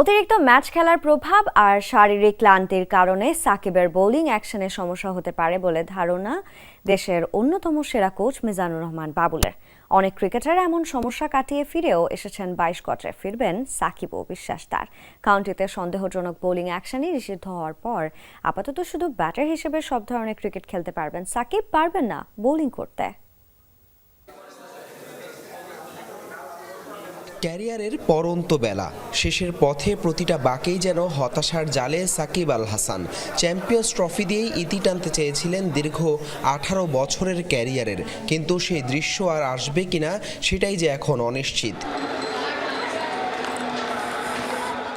অতিরিক্ত ম্যাচ খেলার প্রভাব আর শারীরিক ক্লান্তির কারণে সাকিবের বোলিং অ্যাকশনে সমস্যা হতে পারে বলে ধারণা দেশের অন্যতম সেরা কোচ মিজানুর রহমান বাবুলের। অনেক ক্রিকেটার এমন সমস্যা কাটিয়ে ফিরেও এসেছেন বাইশ গজে ফিরবেন সাকিবও, বিশ্বাস তার। কাউন্টিতে সন্দেহজনক বোলিং অ্যাকশনই নিষিদ্ধ হওয়ার পর আপাতত শুধু ব্যাটার হিসেবে সব ধরনের ক্রিকেট খেলতে পারবেন সাকিব, পারবেন না বোলিং করতে। ক্যারিয়ারের পরন্ত বেলা। শেষের পথে প্রতিটা বাকেই যেন হতাশার জালে সাকিব আল হাসান। চ্যাম্পিয়ন্স ট্রফি দিয়েই ইতি টানতে চেয়েছিলেন দীর্ঘ আঠারো বছরের ক্যারিয়ারের। কিন্তু সেই দৃশ্য আর আসবে কিনা, সেটাই যে এখন অনিশ্চিত।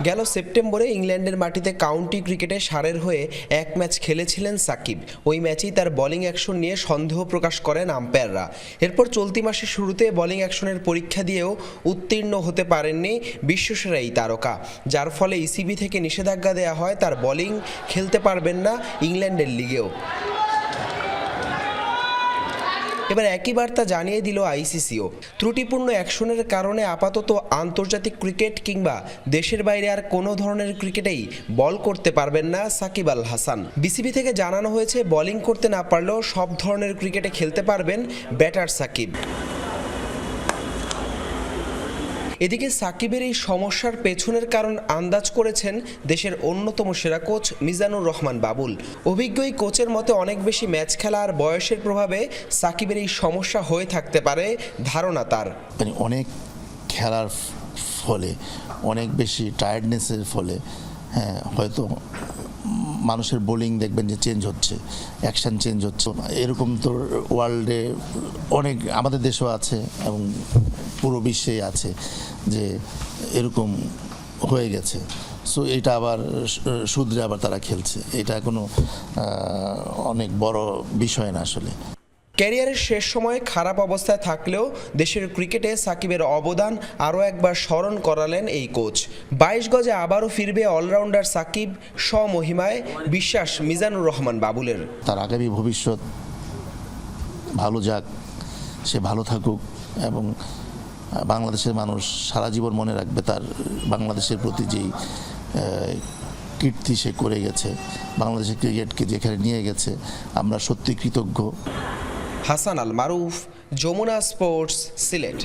গেল সেপ্টেম্বরে ইংল্যান্ডের মাটিতে কাউন্টি ক্রিকেটে সারের হয়ে এক ম্যাচ খেলেছিলেন সাকিব। ওই ম্যাচেই তার বলিং অ্যাকশন নিয়ে সন্দেহ প্রকাশ করেন আম্পায়াররা। এরপর চলতি মাসের শুরুতে বোলিং অ্যাকশনের পরীক্ষা দিয়েও উত্তীর্ণ হতে পারেননি বিশ্বসেরা এই তারকা। যার ফলে ইসিবি থেকে নিষেধাজ্ঞা দেওয়া হয়, তার বোলিং খেলতে পারবেন না ইংল্যান্ডের লিগেও। এবার একই বার্তা জানিয়ে দিল আইসিসিও। ত্রুটিপূর্ণ অ্যাকশনের কারণে আপাতত আন্তর্জাতিক ক্রিকেট কিংবা দেশের বাইরে আর কোনো ধরনের ক্রিকেটেই বল করতে পারবেন না সাকিব আল হাসান। বিসিবি থেকে জানানো হয়েছে, বোলিং করতে না পারলেও সব ধরনের ক্রিকেটে খেলতে পারবেন ব্যাটার সাকিব। এদিকে সাকিবের এই সমস্যার পেছনের কারণ আন্দাজ করেছেন দেশের অন্যতম সেরা কোচ মিজানুর রহমান বাবুল। অভিজ্ঞ এই কোচের মতে অনেক বেশি ম্যাচ খেলা আর বয়সের প্রভাবে সাকিবের এই সমস্যা হয়ে থাকতে পারে ধারণা তার। মানে অনেক খেলার ফলে, অনেক বেশি টায়ার্ডনেসের ফলে হ্যাঁ হয়তো মানুষের বোলিং দেখবেন যে চেঞ্জ হচ্ছে অ্যাকশান চেঞ্জ হচ্ছে। এরকম তো ওয়ার্ল্ডে অনেক আমাদের দেশও আছে এবং পুরো বিশ্বেই আছে যে এরকম হয়ে গেছে। সো এটা আবার শুধরে আবার তারা খেলছে। এটা কোনো অনেক বড় বিষয় না আসলে। ক্যারিয়ারের শেষ সময়ে খারাপ অবস্থায় থাকলেও দেশের ক্রিকেটে সাকিবের অবদান আরও একবার স্মরণ করালেন এই কোচ। বাইশ গজে আবারও ফিরবে অলরাউন্ডার সাকিব, স্বমহিমায় বিশ্বাস মিজানুর রহমান বাবুলের। তার আগামী ভবিষ্যৎ ভালো যাক, সে ভালো থাকুক এবং বাংলাদেশের মানুষ সারা জীবন মনে রাখবে তার, বাংলাদেশের প্রতি যেই কীর্তি সে করে গেছে, বাংলাদেশের ক্রিকেটকে যেখানে নিয়ে গেছে, আমরা সত্যি কৃতজ্ঞ। হাসান আল মারুফ যমুনা স্পোর্টস সিলেট।